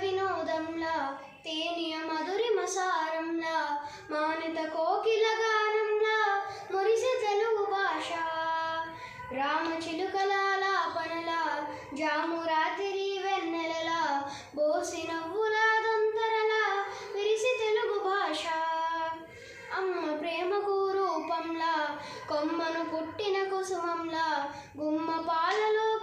వినోదంలా తేనియ మధురిమ సారంలా మానిత కోకిల గానంలా మురిసి తెలుగు భాష. రామ లాపనలా జాము రాత్రి వెన్నెలలా బోసి నవ్వుల దొంతరలా విరిసి తెలుగు భాష. అమ్మ ప్రేమకు రూపంలా కొమ్మను పుట్టిన కుసుమంలా గుమ్మ పాలలో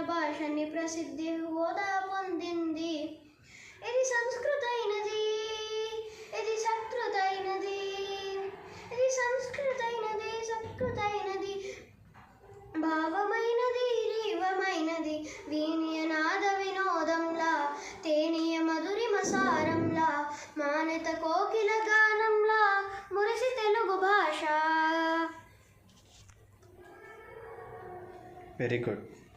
భాషని ప్రసిద్ధి హోదా పొందింది. ఇది సంస్కృతైనది. ఇది సత్కృత ఇది సంస్కృతైనది సత్కృతైనది భావమైనది జీవమైనది. వీనియ నాద వినోదంలా తేనియ మధురిమ సారంలా మానత కోకిల గానంలా మురిసి తెలుగు భాష. Very good